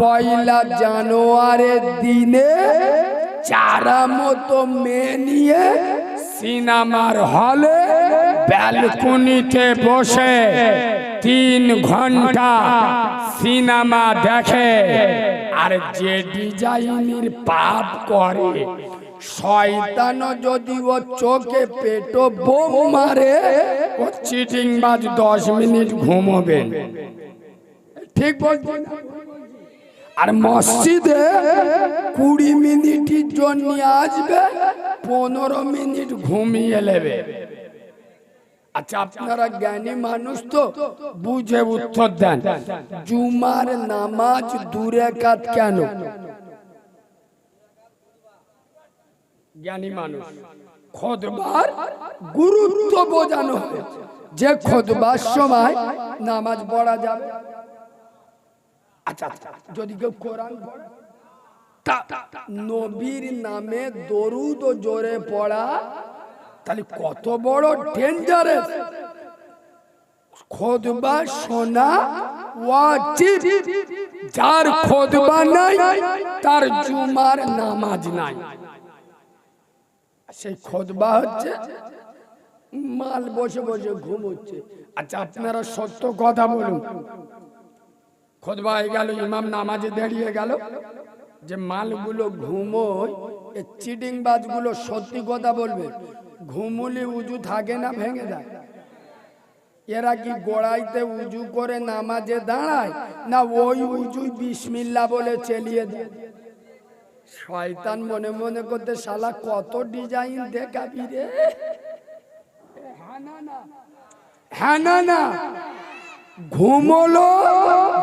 পয়লা জানুয়ারির দিনে চারা মতো মেয়ে নিয়ে সিনেমার হলে ব্যালকনিতে বসে তিন ঘণ্টা সিনেমা দেখে আর যে ডিজাইনের পাপ করে শয়তান যদি ও চোখে পেটো বোম মারে, ও চিটিং বাজ দশ মিনিট ঘুমোবেন ঠিক বলছি? আর মসজিদে কুড়ি মিনিটের জন্য আসবে, পনেরো মিনিট ঘুমিয়ে নেবে। আচ্ছা আপনারা জ্ঞানী মানুষ তো, বুঝে উত্তর দেন। জুমার নামাজ দূরে কাত কেন? জ্ঞানী মানুষ, খোদবার গুরুত্ব বোঝানো যে খোদবার সময় নামাজ পড়া যাবে আচ্ছা আচ্ছা যদি কেউ কোরআন নবীর নামে দরুদ জোরে পড়া, তাহলে কত বড় খোদবা যার খোদবা নাই, তার জুমার নামাজ নাই। সেই খোদবা হচ্ছে, মাল বসে বসে ঘুমোচ্ছে। আচ্ছা আপনারা সত্য কথা বলুন। খোদবা হয়ে গেল, ইমাম নামাজে দাঁড়িয়ে গেল। যে মালগুলো ঘুমোয়, এ চিটিং বাজগুলো সত্যি কথা বলবে, ঘুমুলি উজু থাকে না, ভেঙে যায়। এরা কি গোড়াইতে উজু করে নামাজে দাঁড়ায়, না ওই উজু বিসমিল্লা বলে চালিয়ে দেয়? শয়তান মনে মনে করতে, শালা কত ডিজাইন দেখাবি রে? হ্যাঁ না না। ঘুমলো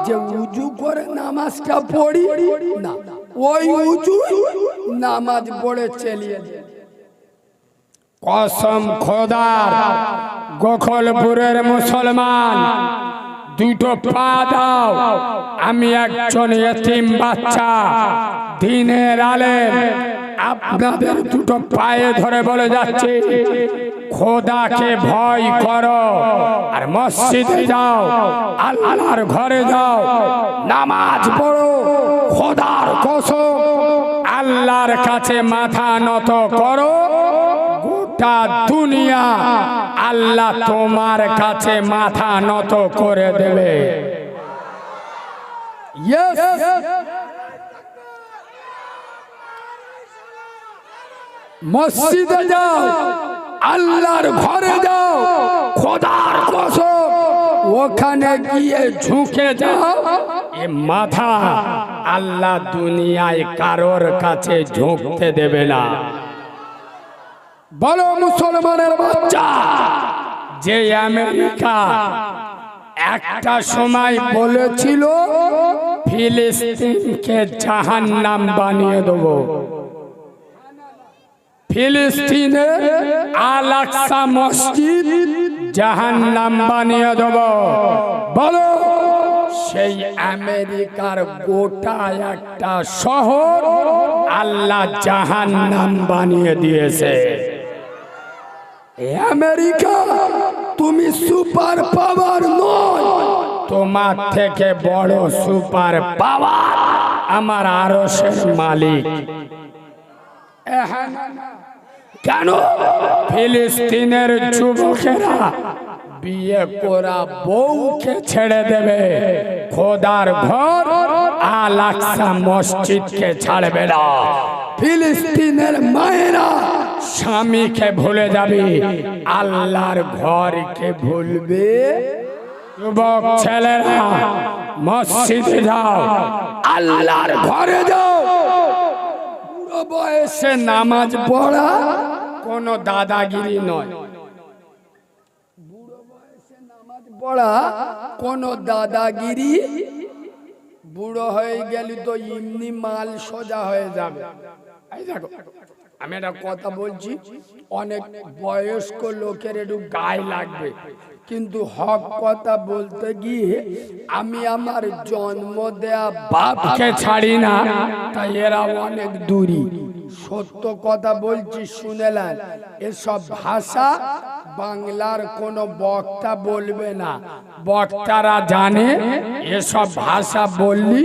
যে উজু করে নামাজটা পড়ি না, ওই উজু নামাজ পড়ে চালিয়ে কসম খোদার গোখলপুরের মুসলমান, দুটো পা দাও, আমি একজন এতিম বাচ্চা, দিনের আলে আপনাদের দুটো পায়ে ধরে বলে যাচ্ছে খোদাকে ভয় করো। আর মসজিদে যাও আল্লাহর ঘরে যাও। নামাজ পড়ো। খোদার কসম। আল্লাহর কাছে মাথা নত করো। গোটা দুনিয়া আল্লাহ তোমার কাছে মাথা নত করে দেবে! মসজিদে যাও। আল্লাহর ঘরে যাও, খোদার কসম, ওখানে গিয়ে ঝুঁকে যাও। এ মাথা আল্লাহ দুনিয়ায় কারোর কাছে ঝুঁকতে দেবে না। বলো মুসলমানের বাচ্চা, যে আমেরিকা একটা সময় বলেছিল, ফিলিস্তিনকে জাহান নাম বানিয়ে দেবো। ফিলিস্তিনে আল আকসা মসজিদ জাহান নাম বানিয়ে দেব। বলো, সেই আমেরিকার গোটা একটা শহর আল্লাহ জাহান নাম বানিয়ে দিয়েছে। আমেরিকা, তুমি সুপার পাওয়ার নয়, তোমার থেকে বড় সুপার পাওয়ার আমার আরশের মালিক। এহা- কেন? ফিলিস্তিনের যুবকেরা বিয়ে করা বউকে ছেড়ে দেবে। খোদার ঘর আল আকসা মসজিদকে ছাড়বে না। ফিলিস্তিনের মায়েরা স্বামীকে ভুলে যাবে। আল্লাহর ঘরকে ভুলবে। যুবক ছেলেরা, মসজিদে যাও, আল্লাহর ঘরে যাও। বয়সে নামাজ পড়া কোনো দাদাগিরি নয়। বুড়ো বয়সে পড়া কোনো দাদাগিরি বুড়ো হয়ে গেলে তো এমনি মাল সোজা হয়ে যাবে। আমি একটা কথা বলছি, অনেক বয়স্ক লোকের একটু গায়ে লাগবে। কিন্তু হক কথা বলতে গিয়ে আমি আমার জন্ম দেয়া বাপকে ছাড়ি না, তাই এরা অনেক দূরী। সত্য কথা বলছি, শুনেলেন? এসব ভাষা বাংলার কোনো বক্তা বলবে না। বক্তারা জানে এসব ভাষা বললি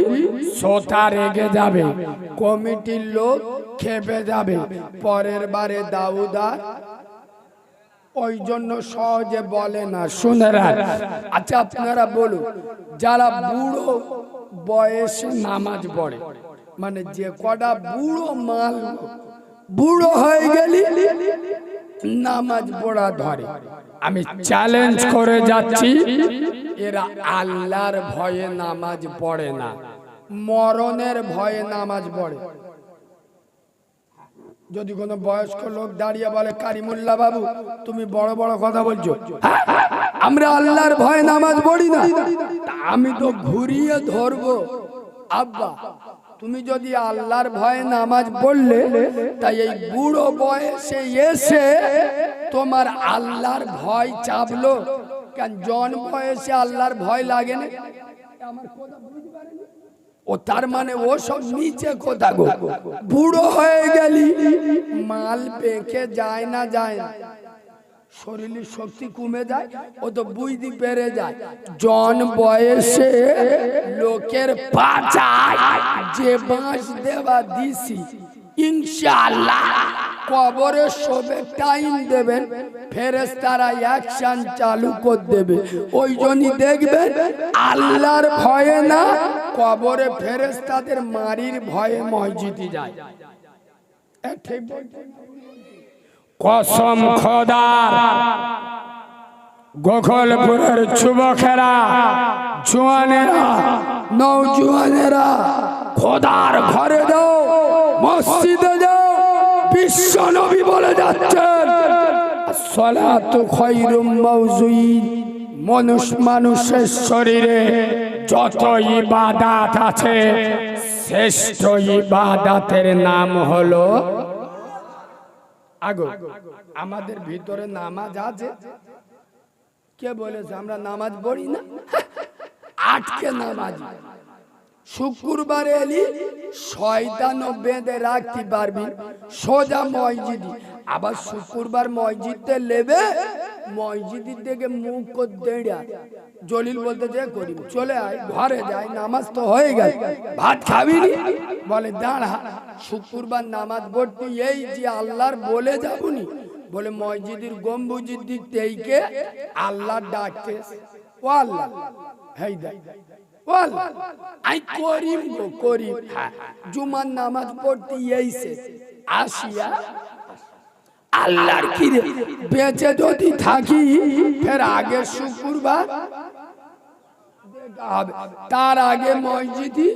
শ্রোতা রেগে যাবে, কমিটির লোক খেপে যাবে। পরের বারে দাউদার ওই জন্য সহজে বলে না, শুনে রাখ। আচ্ছা আপনারা বলুন, যারা বুড়ো বয়সে নামাজ পড়ে মানে যে কটা বুড়ো মাল বুড়ো হয়ে গেলি নামাজ পড়া ধরে। আমি চ্যালেঞ্জ করে যাচ্ছি এরা আল্লাহর ভয়ে নামাজ পড়ে না মরণের ভয়ে নামাজ পড়ে। যদি কোনো বয়স্ক লোক দাঁড়িয়ে বলে কারিমুল্লাহ বাবু তুমি বড় বড় কথা বলছো। হ্যাঁ, আমরা আল্লাহর ভয়ে নামাজ পড়ি না। আমি তো ঘুরিয়ে ধরবো। আব্বা তুমি যদি আল্লাহর ভয়ে নামাজ পড়লে, তাই এই বুড়ো বয়সে এসে তোমার আল্লাহর ভয় চাপলো। কেন জন বয়সে আল্লাহর ভয় লাগে না? ও তার মানে ও সব নিচে কোথা গো? বুড়ো হয়ে গেলি, মাল পেকে যায় না যায় না। শরীরের শক্তি কমে যায়, ও তো বুঝতে পেরে যায়। জন বয়সে লোকের পাচায় যে বাঁশ দেওয়া দিছি, ইনশাআল্লাহ কবরে শোবে টাইম দেবেন ফেরেস্তারা অ্যাকশন চালু করে দেবে। ওই জন্যই দেখবেন আল্লাহর ভয়ে না কবরে ফেরেস্তাদের মারির ভয়ে মসজিদে যায়। ঠিক কসম খোদার গোখলপুরের যুবকেরা, জোয়ানেরা, নৌজোয়ানেরা খোদার ঘরে যাও, মসজিদে যাও, বিশ্ব নবী বলে যাচ্ছেন। সলাতু খৈরুম মানুষ মানুষের শরীরে যত ইবাদাত আছে, শ্রেষ্ঠ ইবাদাতের নাম হলো আগো। আমাদের ভিতরে নামাজ আছে। কে বলেছে আমরা নামাজ পড়ি না? আটকে নামাজ। শুক্রবার এলি শয়তানও বেঁধে রাখতে পারবি। সোজা মসজিদি। আবার শুক্রবার মসজিদে লেবে, মসজিদের দিকে মুখ দেড়া। জলিল বলতে যে করি চলে আয়, ঘরে যাই, নামাজ তো হয়ে গেল। ভাত খাবি? বলে, দাঁড়া, শুক্রবার নামাজ পড়তে এই যে আল্লাহর বলে যাবনি বলে, মসজিদের গম্বুজির দিক থেকে আল্লাহ ডাকতে ও আল্লাহ, হেই দেখ। ও আই করিম গো করিম। জুমার নামাজ পড়তে এইছে আসিয়া আল্লাহর কি রে বেঁচে যদি থাকি, ফের আগে শুক্রবার তার আগে মসজিদি